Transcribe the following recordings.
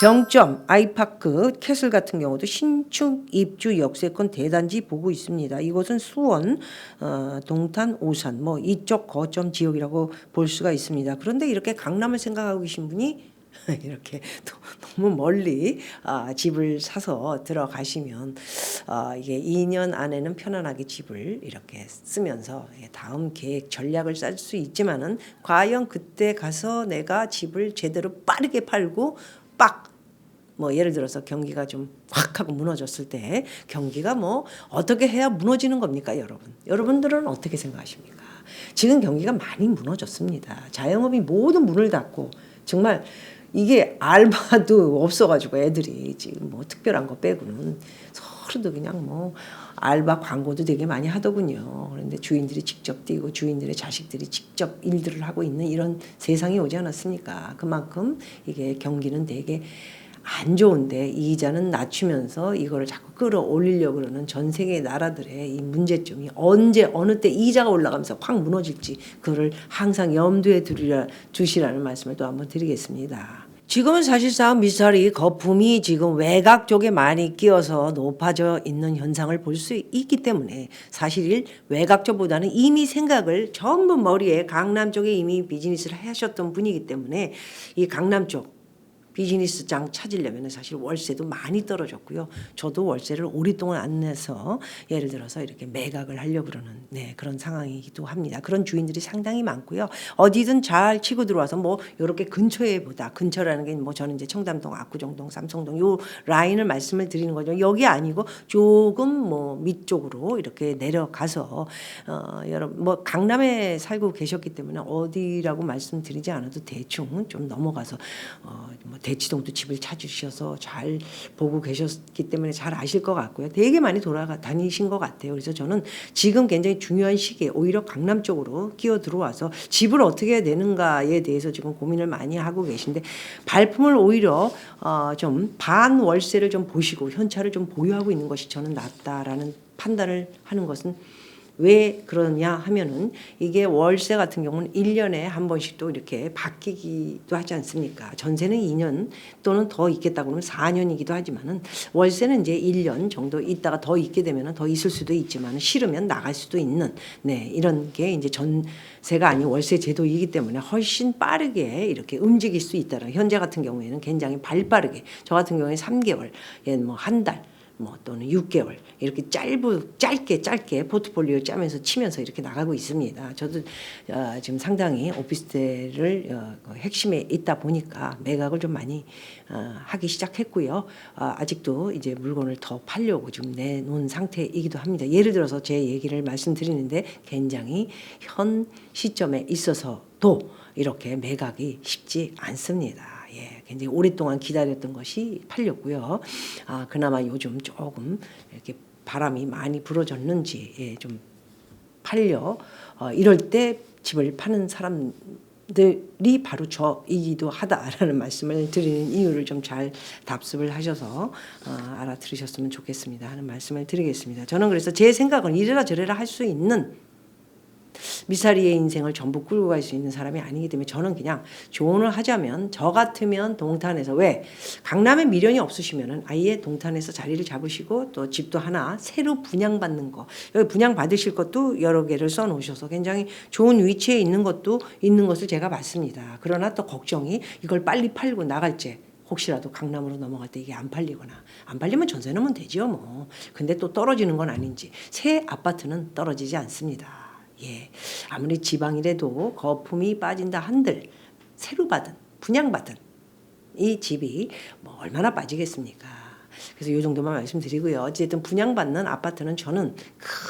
병점, 아이파크, 캐슬 같은 경우도 신축 입주 역세권 대단지 보고 있습니다. 이곳은 수원, 어, 동탄, 오산 뭐 이쪽 거점 지역이라고 볼 수가 있습니다. 그런데 이렇게 강남을 생각하고 계신 분이 이렇게 또 너무 멀리 아, 집을 사서 들어가시면 아, 이게 2년 안에는 편안하게 집을 이렇게 쓰면서 예, 다음 계획 전략을 짤 수 있지만은 과연 그때 가서 내가 집을 제대로 빠르게 팔고 빡 뭐 예를 들어서 경기가 좀 확 하고 무너졌을 때 경기가 뭐 어떻게 해야 무너지는 겁니까 여러분 여러분들은 어떻게 생각하십니까 지금 경기가 많이 무너졌습니다 자영업이 모든 문을 닫고 정말 이게 알바도 없어가지고 애들이 지금 뭐 특별한 거 빼고는 서로도 그냥 뭐 알바 광고도 되게 많이 하더군요. 그런데 주인들이 직접 뛰고 주인들의 자식들이 직접 일들을 하고 있는 이런 세상이 오지 않았습니까? 그만큼 이게 경기는 되게 안 좋은데 이자는 낮추면서 이거를 자꾸 끌어올리려고 그러는 전 세계 나라들의 이 문제점이 언제 어느 때 이자가 올라가면서 확 무너질지 그거를 항상 염두에 두리라 두시라는 말씀을 또 한번 드리겠습니다. 지금은 사실상 미사리 거품이 지금 외곽 쪽에 많이 끼어서 높아져 있는 현상을 볼 수 있기 때문에 사실 외곽 쪽보다는 이미 생각을 전부 머리에 강남 쪽에 이미 비즈니스를 하셨던 분이기 때문에 이 강남 쪽 비즈니스장 찾으려면 사실 월세도 많이 떨어졌고요. 저도 월세를 오랫동안 안 내서 예를 들어서 이렇게 매각을 하려고 그러는 네, 그런 상황이기도 합니다. 그런 주인들이 상당히 많고요. 어디든 잘 치고 들어와서 뭐 이렇게 근처에 보다 근처라는 게 뭐 저는 이제 청담동, 압구정동, 삼성동 요 라인을 말씀을 드리는 거죠. 여기 아니고 조금 뭐 밑쪽으로 이렇게 내려가서 어, 여러분 뭐 강남에 살고 계셨기 때문에 어디라고 말씀드리지 않아도 대충 좀 넘어가서 어, 뭐 대치동도 집을 찾으셔서 잘 보고 계셨기 때문에 잘 아실 것 같고요. 되게 많이 돌아가 다니신 것 같아요. 그래서 저는 지금 굉장히 중요한 시기에 오히려 강남 쪽으로 끼어 들어와서 집을 어떻게 해야 되는가에 대해서 지금 고민을 많이 하고 계신데 발품을 오히려 어, 좀 반월세를 좀 보시고 현찰을 좀 보유하고 있는 것이 저는 낫다라는 판단을 하는 것은 왜 그러냐 하면은 이게 월세 같은 경우는 1년에 한 번씩 또 이렇게 바뀌기도 하지 않습니까? 전세는 2년 또는 더 있겠다고 하면 4년이기도 하지만은 월세는 이제 1년 정도 있다가 더 있게 되면은 더 있을 수도 있지만 싫으면 나갈 수도 있는 네, 이런 게 이제 전세가 아닌 월세 제도이기 때문에 훨씬 빠르게 이렇게 움직일 수 있다라. 현재 같은 경우에는 굉장히 발 빠르게 저 같은 경우에 3개월, 예, 뭐 한 달 뭐 또는 6개월 이렇게 짧고 짧게 짧게 포트폴리오 짜면서 치면서 이렇게 나가고 있습니다. 저도 어, 지금 상당히 오피스텔을 어, 그 핵심에 있다 보니까 매각을 좀 많이 어, 하기 시작했고요. 어, 아직도 이제 물건을 더 팔려고 지금 내놓은 상태이기도 합니다. 예를 들어서 제 얘기를 말씀드리는데 굉장히 현 시점에 있어서도 이렇게 매각이 쉽지 않습니다. 예, 굉장히 오랫동안 기다렸던 것이 팔렸고요. 아, 그나마 요즘 조금 이렇게 바람이 많이 불어졌는지 예, 좀 팔려 어, 이럴 때 집을 파는 사람 들이 바로 저이기도 하다라는 말씀을 드리는 이유를 좀 잘 답습을 하셔서 어, 알아들으셨으면 좋겠습니다 하는 말씀을 드리겠습니다. 저는 그래서 제 생각은 이래라 저래라 할 수 있는 미사리의 인생을 전부 끌고 갈 수 있는 사람이 아니기 때문에 저는 그냥 조언을 하자면 저 같으면 동탄에서 왜 강남에 미련이 없으시면은 아예 동탄에서 자리를 잡으시고 또 집도 하나 새로 분양받는 거 여기 분양 받으실 것도 여러 개를 써 놓으셔서 굉장히 좋은 위치에 있는 것도 있는 것을 제가 봤습니다. 그러나 또 걱정이 이걸 빨리 팔고 나갈지 혹시라도 강남으로 넘어갈 때 이게 안 팔리거나 안 팔리면 전세 넣으면 되죠 뭐. 근데 또 떨어지는 건 아닌지 새 아파트는 떨어지지 않습니다. 예. 아무리 지방이라도 거품이 빠진다 한들 새로 받은 분양받은 이 집이 뭐 얼마나 빠지겠습니까? 그래서 이 정도만 말씀드리고요. 어쨌든 분양받는 아파트는 저는 큰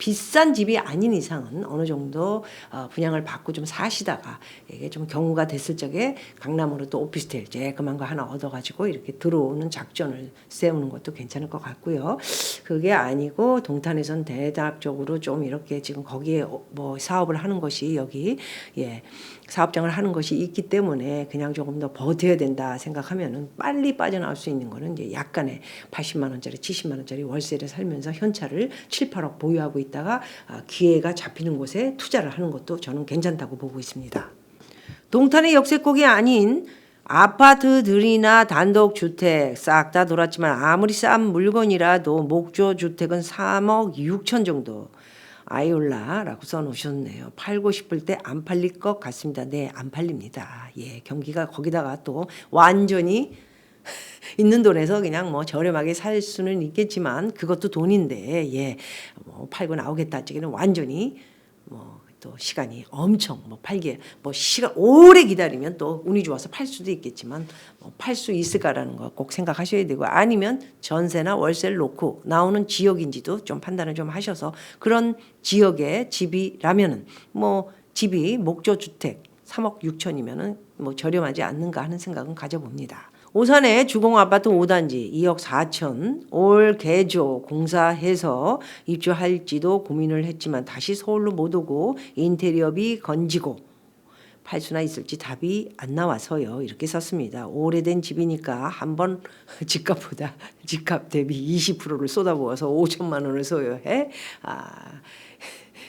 비싼 집이 아닌 이상은 어느 정도 어, 분양을 받고 좀 사시다가 이게 좀 경우가 됐을 적에 강남으로 또 오피스텔 쬐끔한 거 하나 얻어가지고 이렇게 들어오는 작전을 세우는 것도 괜찮을 것 같고요. 그게 아니고 동탄에선 대략적으로 좀 이렇게 지금 거기에 뭐 사업을 하는 것이 여기 예 사업장을 하는 것이 있기 때문에 그냥 조금 더 버텨야 된다 생각하면은 빨리 빠져나올 수 있는 거는 이제 약간의 80만 원짜리, 70만 원짜리 월세를 살면서 현찰을 7, 8억 보유하고 있다 가 아, 기회가 잡히는 곳에 투자를 하는 것도 저는 괜찮다고 보고 있습니다. 동탄의 역세권이 아닌 아파트들이나 단독주택 싹 다 돌았지만 아무리 싼 물건이라도 목조 주택은 3억 6천 정도. 아이올라라고 써놓으셨네요. 팔고 싶을 때 안 팔릴 것 같습니다. 네, 안 팔립니다. 예, 경기가 거기다가 또 완전히 있는 돈에서 그냥 뭐 저렴하게 살 수는 있겠지만 그것도 돈인데 예, 뭐 팔고 나오겠다 저기는 완전히 뭐 또 시간이 엄청 뭐 팔게 뭐 시간 오래 기다리면 또 운이 좋아서 팔 수도 있겠지만 뭐 팔수 있을까라는 거 꼭 생각하셔야 되고 아니면 전세나 월세를 놓고 나오는 지역인지도 좀 판단을 좀 하셔서 그런 지역의 집이라면은 뭐 집이 목조 주택 3억 6천이면은 뭐 저렴하지 않는가 하는 생각은 가져봅니다. 오산의 주공 아파트 5단지 2억 4천 올 개조 공사해서 입주할지도 고민을 했지만 다시 서울로 못 오고 인테리어비 건지고 팔 수나 있을지 답이 안 나와서요. 이렇게 썼습니다. 오래된 집이니까 한 번 집값보다 집값 대비 20%를 쏟아부어서 5천만 원을 소요해. 아,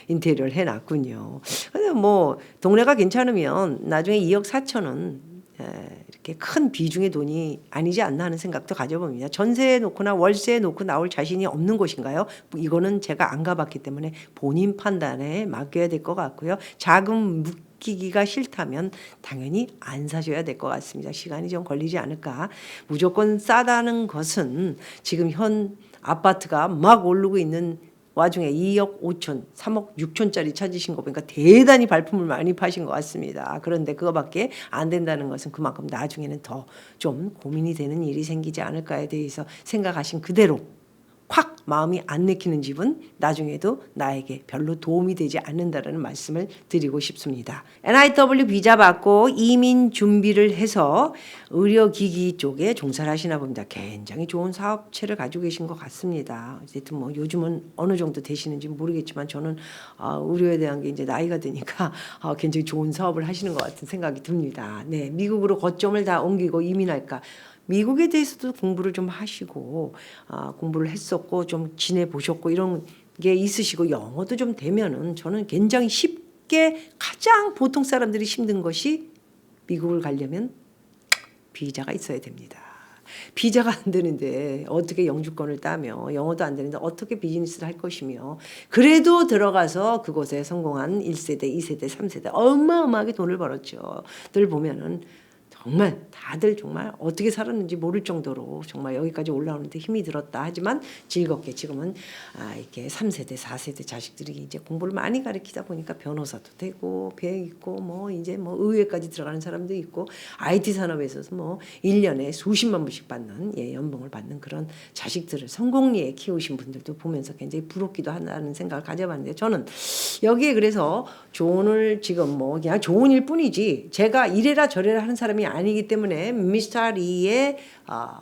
인테리어를 해놨군요. 근데 뭐 동네가 괜찮으면 나중에 2억 4천은 에, 이렇게 큰 비중의 돈이 아니지 않나 하는 생각도 가져봅니다. 전세에 놓거나 월세에 놓고 나올 자신이 없는 곳인가요? 이거는 제가 안 가봤기 때문에 본인 판단에 맡겨야 될 것 같고요. 자금 묶이기가 싫다면 당연히 안 사셔야 될 것 같습니다. 시간이 좀 걸리지 않을까. 무조건 싸다는 것은 지금 현 아파트가 막 오르고 있는 와중에 2억 5천, 3억 6천짜리 찾으신 거 보니까 대단히 발품을 많이 파신 것 같습니다. 그런데 그거밖에 안 된다는 것은 그만큼 나중에는 더 좀 고민이 되는 일이 생기지 않을까에 대해서 생각하신 그대로 확 마음이 안 내키는 집은 나중에도 나에게 별로 도움이 되지 않는다라는 말씀을 드리고 싶습니다. NIW 비자 받고 이민 준비를 해서 의료기기 쪽에 종사를 하시나 봅니다. 굉장히 좋은 사업체를 가지고 계신 것 같습니다. 어쨌든 뭐 요즘은 어느 정도 되시는지 모르겠지만 저는 아, 의료에 대한 게 이제 나이가 드니까 아, 굉장히 좋은 사업을 하시는 것 같은 생각이 듭니다. 네, 미국으로 거점을 다 옮기고 이민할까? 미국에 대해서도 공부를 좀 하시고 아, 공부를 했었고 좀 지내 보셨고 이런 게 있으시고 영어도 좀 되면은 저는 굉장히 쉽게 가장 보통 사람들이 힘든 것이 미국을 가려면 비자가 있어야 됩니다. 비자가 안 되는데 어떻게 영주권을 따며 영어도 안 되는데 어떻게 비즈니스를 할 것이며 그래도 들어가서 그곳에 성공한 1세대, 2세대, 3세대 어마어마하게 돈을 벌었죠. 들 보면은 정말 다들 정말 어떻게 살았는지 모를 정도로 정말 여기까지 올라오는데 힘이 들었다. 하지만 즐겁게 지금은 아 이렇게 3세대, 4세대 자식들이 이제 공부를 많이 가르치다 보니까 변호사도 되고 배 있고 뭐 이제 뭐 의회까지 들어가는 사람도 있고 IT 산업에서도 뭐 1년에 수십만 불씩 받는 예, 연봉을 받는 그런 자식들을 성공리에 키우신 분들도 보면서 굉장히 부럽기도 한다는 생각을 가져봤는데 저는 여기에 그래서 조언을 지금 뭐 그냥 조언일 뿐이지 제가 이래라 저래라 하는 사람이 아니기 때문에 미스터 리의 아,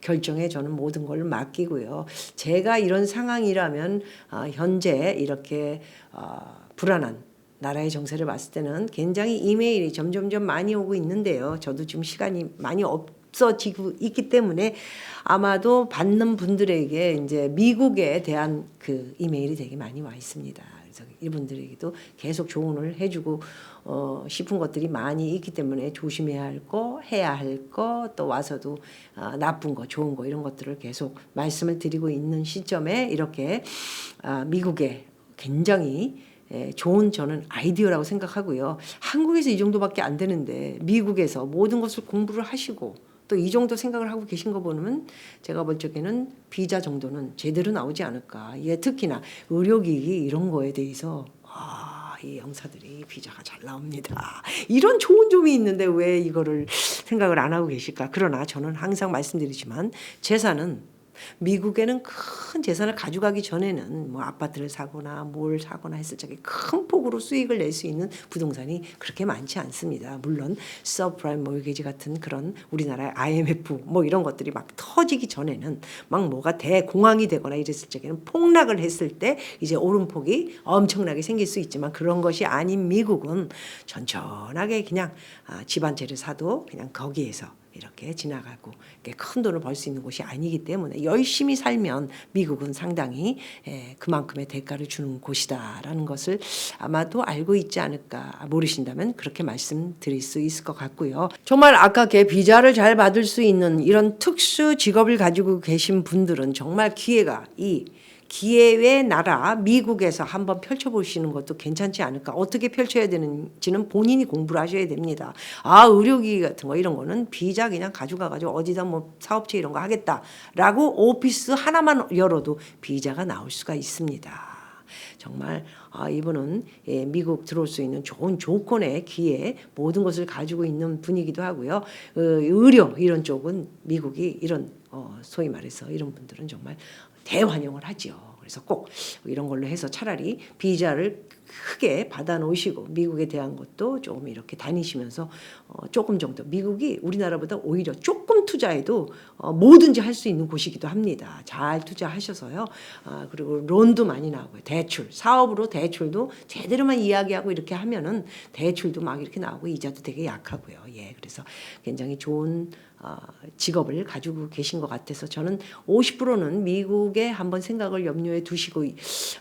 결정에 저는 모든 걸 맡기고요. 제가 이런 상황이라면 아, 현재 이렇게 아, 불안한 나라의 정세를 봤을 때는 굉장히 이메일이 점점점 많이 오고 있는데요. 저도 지금 시간이 많이 없어지고 있기 때문에 아마도 받는 분들에게 이제 미국에 대한 그 이메일이 되게 많이 와 있습니다. 그래서 이분들에게도 계속 조언을 해주고 어, 싶은 것들이 많이 있기 때문에 조심해야 할 거, 해야 할 거, 또 와서도 아, 나쁜 거, 좋은 거 이런 것들을 계속 말씀을 드리고 있는 시점에 이렇게 아, 미국에 굉장히 예, 좋은 저는 아이디어라고 생각하고요. 한국에서 이 정도밖에 안 되는데 미국에서 모든 것을 공부를 하시고 또 이 정도 생각을 하고 계신 거 보면 제가 볼 적에는 비자 정도는 제대로 나오지 않을까. 예, 특히나 의료기기 이런 거에 대해서 아, 이 영사들이 비자가 잘 나옵니다. 이런 좋은 점이 있는데 왜 이거를 생각을 안 하고 계실까? 그러나 저는 항상 말씀드리지만 재산은 미국에는 큰 재산을 가져가기 전에는 뭐 아파트를 사거나 뭘 사거나 했을 적에 큰 폭으로 수익을 낼 수 있는 부동산이 그렇게 많지 않습니다. 물론 서프라임 모기지 같은 그런 우리나라의 IMF 뭐 이런 것들이 막 터지기 전에는 막 뭐가 대공황이 되거나 이랬을 적에는 폭락을 했을 때 이제 오름폭이 엄청나게 생길 수 있지만 그런 것이 아닌 미국은 천천하게 그냥 아, 집한 채를 사도 그냥 거기에서 이렇게 지나가고 큰 돈을 벌 수 있는 곳이 아니기 때문에 열심히 살면 미국은 상당히 예, 그만큼의 대가를 주는 곳이다라는 것을 아마도 알고 있지 않을까 모르신다면 그렇게 말씀드릴 수 있을 것 같고요. 정말 아깝게 비자를 잘 받을 수 있는 이런 특수 직업을 가지고 계신 분들은 정말 기회가 이 기회의 나라 미국에서 한번 펼쳐보시는 것도 괜찮지 않을까. 어떻게 펼쳐야 되는지는 본인이 공부를 하셔야 됩니다. 아 의료기 같은 거 이런 거는 비자 그냥 가져가가지고 어디다 뭐 사업체 이런 거 하겠다라고 오피스 하나만 열어도 비자가 나올 수가 있습니다. 정말 아, 이분은 예, 미국 들어올 수 있는 좋은 조건의 기회 모든 것을 가지고 있는 분이기도 하고요. 어, 의료 이런 쪽은 미국이 이런 어, 소위 말해서 이런 분들은 정말 대환영을 하지요. 그래서 꼭 이런 걸로 해서 차라리 비자를 크게 받아 놓으시고 미국에 대한 것도 조금 이렇게 다니시면서 어, 조금 정도 미국이 우리나라보다 오히려 조금 투자해도 어, 뭐든지 할 수 있는 곳이기도 합니다. 잘 투자하셔서요. 아, 그리고 론도 많이 나오고요. 대출 사업으로 대출도 제대로만 이야기하고 이렇게 하면은 대출도 막 이렇게 나오고 이자도 되게 약하고요. 예, 그래서 굉장히 좋은 어, 직업을 가지고 계신 것 같아서 저는 50%는 미국에 한번 생각을 염려에 두시고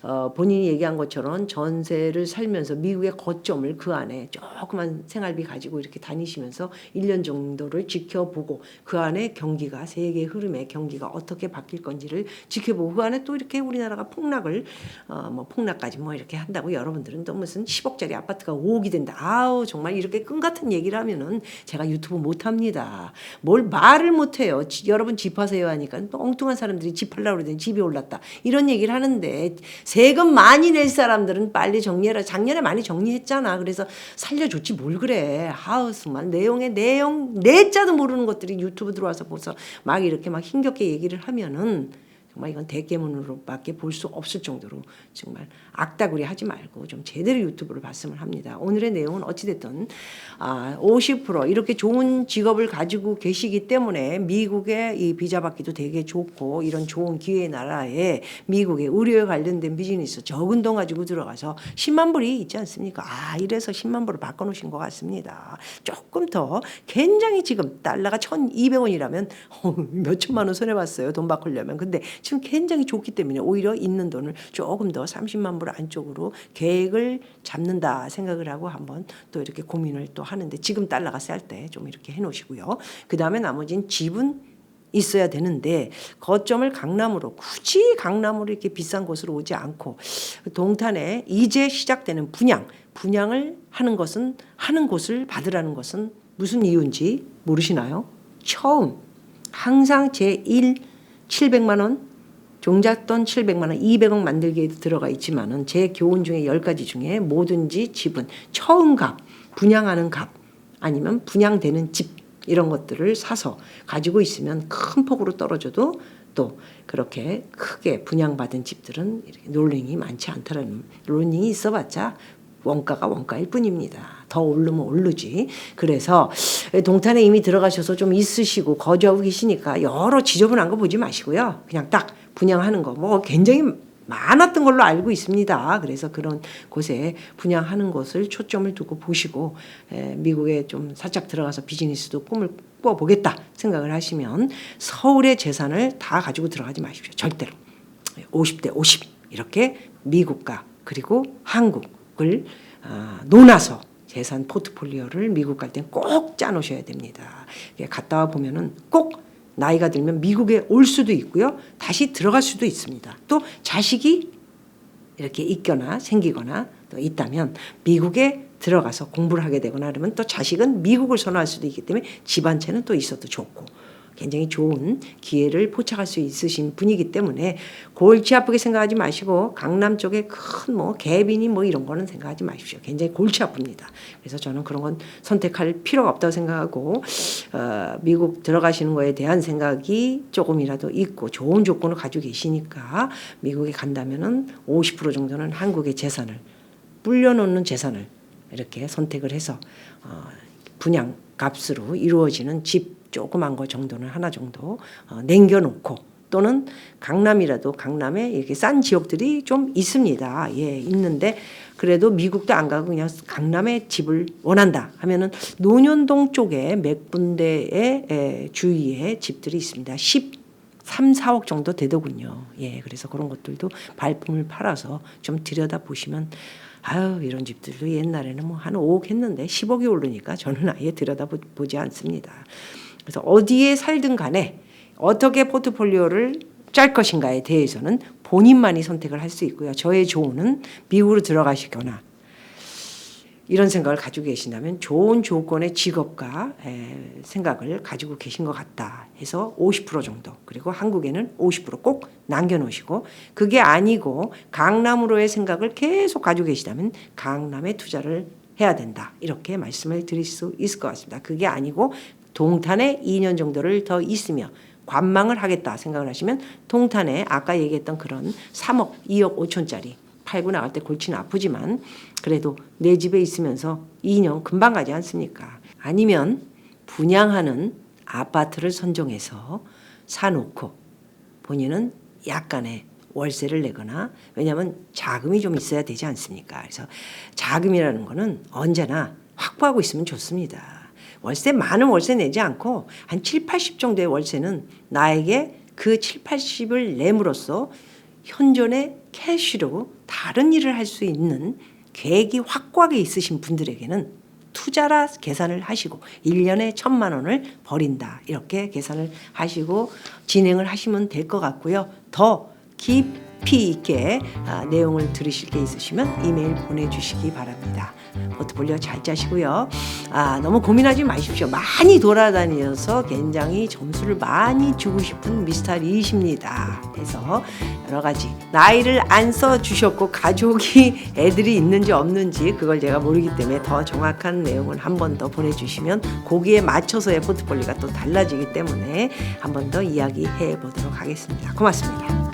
어, 본인이 얘기한 것처럼 전세 를 살면서 미국의 거점을 그 안에 조그만 생활비 가지고 이렇게 다니시면서 1년 정도를 지켜보고 그 안에 경기가 세계 흐름의 경기가 어떻게 바뀔 건지를 지켜보고 그 안에 또 이렇게 우리나라가 폭락을 어, 뭐 폭락까지 뭐 이렇게 한다고 여러분들은 또 무슨 10억짜리 아파트가 5억이 된다. 아우 정말 이렇게 끈 같은 얘기를 하면은 제가 유튜브 못 합니다. 뭘 말을 못 해요. 지- 여러분 집하세요 하니까 또 엉뚱한 사람들이 집하려고 그러더니 집이 올랐다. 이런 얘기를 하는데 세금 많이 낼 사람들은 빨리 정리해라. 작년에 많이 정리했잖아. 그래서 살려줬지 뭘 그래. 아우 정말 내용의 내용 내 자도 모르는 것들이 유튜브 들어와서 벌써 막 이렇게 막 힘겹게 얘기를 하면은 정말 이건 대깨문으로밖에 볼 수 없을 정도로 정말 악다구리 하지 말고 좀 제대로 유튜브를 봤으면 합니다. 오늘의 내용은 어찌됐든 아, 50% 이렇게 좋은 직업을 가지고 계시기 때문에 미국의 이 비자 받기도 되게 좋고 이런 좋은 기회 나라에 미국의 의료에 관련된 비즈니스 적은 돈 가지고 들어가서 10만 불이 있지 않습니까? 아 이래서 10만 불을 바꿔놓으신 것 같습니다. 조금 더 굉장히 지금 달러가 1,200원이라면 어, 몇 천만 원 손해봤어요. 돈 바꾸려면. 근데 지금 굉장히 좋기 때문에 오히려 있는 돈을 조금 더 30만 불 안쪽으로 계획을 잡는다 생각을 하고 한번 또 이렇게 고민을 또 하는데 지금 달러가 쌀 때 좀 이렇게 해 놓으시고요. 그 다음에 나머지는 집은 있어야 되는데 거점을 강남으로 굳이 강남으로 이렇게 비싼 곳으로 오지 않고 동탄에 이제 시작되는 분양 분양을 하는 것은 하는 곳을 받으라는 것은 무슨 이유인지 모르시나요? 처음 항상 제1 700만 원 종잣돈 700만 원, 200억 만들기에 들어가 있지만은 제 교훈 중에 10가지 중에 뭐든지 집은 처음 값, 분양하는 값 아니면 분양되는 집 이런 것들을 사서 가지고 있으면 큰 폭으로 떨어져도 또 그렇게 크게 분양받은 집들은 이렇게 롤링이 많지 않다라는 롤링이 있어봤자 원가가 원가일 뿐입니다. 더 오르면 오르지. 그래서 동탄에 이미 들어가셔서 좀 있으시고 거주하고 계시니까 여러 지저분한 거 보지 마시고요. 그냥 딱 분양하는 거 뭐 굉장히 많았던 걸로 알고 있습니다. 그래서 그런 곳에 분양하는 것을 초점을 두고 보시고 에, 미국에 좀 살짝 들어가서 비즈니스도 꿈을 꿔보겠다 생각을 하시면 서울의 재산을 다 가지고 들어가지 마십시오. 절대로. 50대 50 이렇게 미국과 그리고 한국 을 아, 논아서 재산 포트폴리오를 미국 갈 땐 꼭 짜놓으셔야 됩니다. 갔다 와 보면은 꼭 나이가 들면 미국에 올 수도 있고요. 다시 들어갈 수도 있습니다. 또 자식이 이렇게 있거나 생기거나 또 있다면 미국에 들어가서 공부를 하게 되거나 그러면 또 자식은 미국을 선호할 수도 있기 때문에 집안채는 또 있어도 좋고 굉장히 좋은 기회를 포착할 수 있으신 분이기 때문에 골치 아프게 생각하지 마시고 강남 쪽에 큰 뭐 개빈이 뭐 이런 거는 생각하지 마십시오. 굉장히 골치 아픕니다. 그래서 저는 그런 건 선택할 필요가 없다고 생각하고 어, 미국 들어가시는 거에 대한 생각이 조금이라도 있고 좋은 조건을 가지고 계시니까 미국에 간다면은 50% 정도는 한국의 재산을 불려놓는 재산을 이렇게 선택을 해서 어, 분양 값으로 이루어지는 집 조그만 거 정도는 하나 정도 어, 남겨놓고 또는 강남이라도 강남에 이렇게 싼 지역들이 좀 있습니다. 예, 있는데 그래도 미국도 안 가고 그냥 강남에 집을 원한다 하면은 논현동 쪽에 몇 군데의 에, 주위에 집들이 있습니다. 13, 4억 정도 되더군요. 예, 그래서 그런 것들도 발품을 팔아서 좀 들여다 보시면 아유 이런 집들도 옛날에는 뭐 한 5억 했는데 10억이 오르니까 저는 아예 들여다 보- 보지 않습니다. 그래서 어디에 살든 간에 어떻게 포트폴리오를 짤 것인가에 대해서는 본인만이 선택을 할 수 있고요. 저의 조언은 미국으로 들어가시거나 이런 생각을 가지고 계신다면 좋은 조건의 직업과 에, 생각을 가지고 계신 것 같다 해서 50% 정도 그리고 한국에는 50%꼭 남겨놓으시고 그게 아니고 강남으로의 생각을 계속 가지고 계시다면 강남에 투자를 해야 된다 이렇게 말씀을 드릴 수 있을 것 같습니다. 그게 아니고 동탄에 2년 정도를 더 있으며 관망을 하겠다 생각을 하시면 동탄에 아까 얘기했던 그런 3억, 2억 5천짜리 팔고 나갈 때 골치는 아프지만 그래도 내 집에 있으면서 2년 금방 가지 않습니까? 아니면 분양하는 아파트를 선정해서 사놓고 본인은 약간의 월세를 내거나 왜냐하면 자금이 좀 있어야 되지 않습니까? 그래서 자금이라는 거는 언제나 확보하고 있으면 좋습니다. 월세 많은 월세 내지 않고 한 7, 80 정도의 월세는 나에게 그 7, 80을 내므로써 현존의 캐시로 다른 일을 할 수 있는 계획이 확고하게 있으신 분들에게는 투자라 계산을 하시고 1년에 천만 원을 버린다. 이렇게 계산을 하시고 진행을 하시면 될 것 같고요. 더 깊이 있게 아, 내용을 들으실 게 있으시면 이메일 보내주시기 바랍니다. 포트폴리오 잘 짜시고요. 아, 너무 고민하지 마십시오. 많이 돌아다니셔서 굉장히 점수를 많이 주고 싶은 미스터 리이십니다. 그래서 여러 가지 나이를 안 써 주셨고 가족이 애들이 있는지 없는지 그걸 제가 모르기 때문에 더 정확한 내용을 한 번 더 보내주시면 거기에 맞춰서의 포트폴리오가 또 달라지기 때문에 한 번 더 이야기해 보도록 하겠습니다. 고맙습니다.